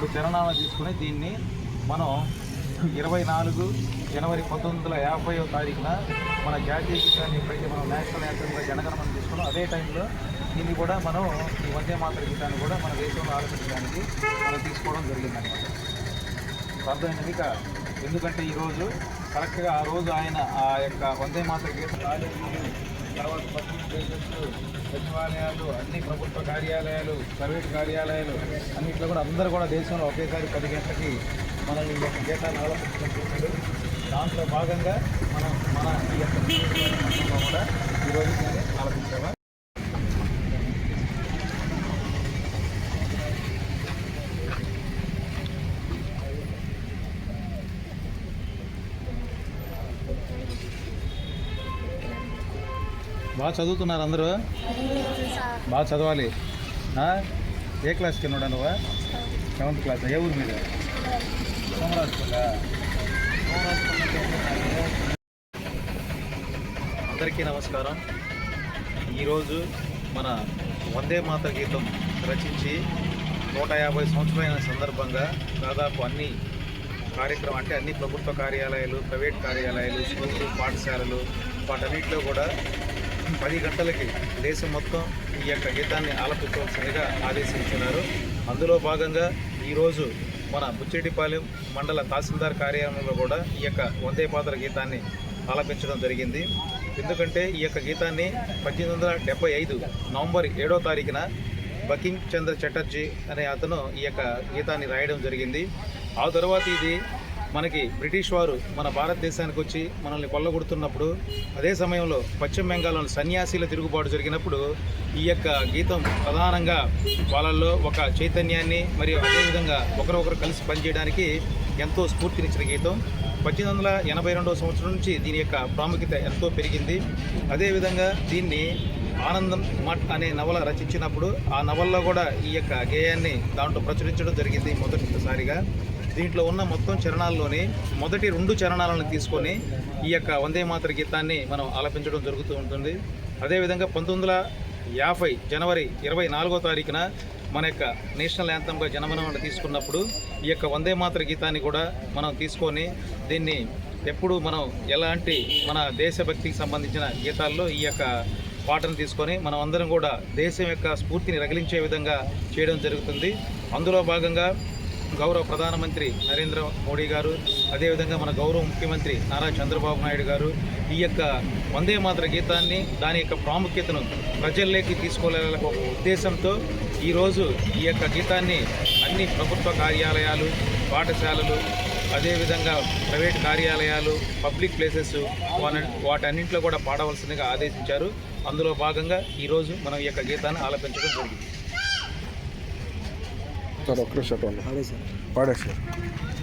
తీసుకుని దీన్ని మనం ఇరవై నాలుగు జనవరి పంతొమ్మిది వందల యాభై తారీఖున మన జాతీయ గీతాన్ని ఎప్పుడైతే మనం నేషనల్ యాంథమ్గా జనగణమనం తీసుకున్నాం అదే టైంలో దీన్ని కూడా మనం ఈ వందే మాతర గీతాన్ని కూడా మన దేశంలో ఆలోచించడానికి మనం తీసుకోవడం జరిగిందనమాట అర్థమైంది ఇక ఎందుకంటే ఈరోజు కరెక్ట్గా ఆ రోజు ఆయన ఆ యొక్క వందే మాతర గీత పబ్లిక్ ప్లేసెస్ సచివాలయాలు అన్ని ప్రభుత్వ కార్యాలయాలు ప్రైవేట్ కార్యాలయాలు అన్నింటిలో కూడా అందరూ కూడా దేశంలో ఒకేసారి పది గంటలకి మనం ఈ యొక్క గీతాన్ని ఆలోచించుకుంటున్నారు దాంట్లో భాగంగా మనం మన ఈ యొక్క కూడా ఈరోజు దీన్ని ఆలోచించామా బాగా చదువుతున్నారు అందరూ? బాగా చదవాలి? ఏ క్లాస్కి ఉన్నాడా నువ్వు? సెవెంత్ క్లాస్ ఏ ఊరు మీద? సోమరాజుపల్లా? అందరికీ నమస్కారం. ఈరోజు మన వందే మాత గీతం రచించి నూట యాభై సంవత్సరాలైన సందర్భంగా దాదాపు అన్ని కార్యక్రమం అంటే అన్ని ప్రభుత్వ కార్యాలయాలు ప్రైవేట్ కార్యాలయాలు స్కూళ్ళు పాఠశాలలు వాటన్నిటిలో కూడా పది గంటలకి దేశం మొత్తం ఈ యొక్క గీతాన్ని ఆలపించవలసిందిగా ఆదేశించినారు అందులో భాగంగా ఈరోజు మన బుచ్చెటిపాలెం మండల తహసీల్దార్ కార్యాలయంలో కూడా ఈ యొక్క వందే పాత్ర గీతాన్ని ఆలపించడం జరిగింది. ఎందుకంటే ఈ యొక్క గీతాన్ని పద్దెనిమిది వందల డెబ్బై ఐదు నవంబర్ ఏడో తారీఖున బకింగ్ చంద్ర చటర్జీ అనే అతను ఈ యొక్క గీతాన్ని రాయడం జరిగింది. ఆ తర్వాత ఇది మనకి బ్రిటిష్ వారు మన భారతదేశానికి వచ్చి మనల్ని కొల్లగొడుతున్నప్పుడు అదే సమయంలో పశ్చిమ బెంగాల్లోని సన్యాసీల తిరుగుబాటు జరిగినప్పుడు ఈ యొక్క గీతం ప్రధానంగా వాళ్ళల్లో ఒక చైతన్యాన్ని మరియు అదేవిధంగా ఒకరొకరు కలిసి పనిచేయడానికి ఎంతో స్ఫూర్తినిచ్చిన గీతం. పద్దెనిమిది వందల ఎనభై రెండవ సంవత్సరం నుంచి దీని యొక్క ప్రాముఖ్యత ఎంతో పెరిగింది. అదేవిధంగా దీన్ని ఆనందం మట్ అనే నవల రచించినప్పుడు ఆ నవల్లో కూడా ఈ యొక్క గేయాన్ని దాంట్లో ప్రచురించడం జరిగింది మొదటిసారిగా. దీంట్లో ఉన్న మొత్తం చరణాల్లోని మొదటి రెండు చరణాలను తీసుకొని ఈ యొక్క వందే మాతర గీతాన్ని మనం ఆలపించడం జరుగుతూ ఉంటుంది. అదేవిధంగా పంతొమ్మిది వందల యాభై జనవరి ఇరవై నాలుగో తారీఖున మన యొక్క నేషనల్ యాంథమ్గా జనమనం తీసుకున్నప్పుడు ఈ యొక్క వందే మాతర గీతాన్ని కూడా మనం తీసుకొని దీన్ని ఎప్పుడు మనం ఎలాంటి మన దేశభక్తికి సంబంధించిన గీతాల్లో ఈ యొక్క పాటను తీసుకొని మనం అందరం కూడా దేశం యొక్క స్ఫూర్తిని రగిలించే విధంగా చేయడం జరుగుతుంది. అందులో భాగంగా గౌరవ ప్రధానమంత్రి నరేంద్ర మోడీ గారు అదేవిధంగా మన గౌరవ ముఖ్యమంత్రి నారా చంద్రబాబు నాయుడు గారు ఈ యొక్క వందే మాతర గీతాన్ని దాని యొక్క ప్రాముఖ్యతను ప్రజల్లోకి తీసుకోవాలనే ఒక ఉద్దేశంతో ఈరోజు ఈ యొక్క గీతాన్ని అన్ని ప్రభుత్వ కార్యాలయాలు పాఠశాలలు అదేవిధంగా ప్రైవేట్ కార్యాలయాలు పబ్లిక్ ప్లేసెస్ వాటన్నింటిలో కూడా పాడవలసిందిగా ఆదేశించారు. అందులో భాగంగా ఈరోజు మనం ఈ యొక్క గీతాన్ని ఆలపించడం జరిగింది. તો ડૉક્ટર શટવાલો પડે છે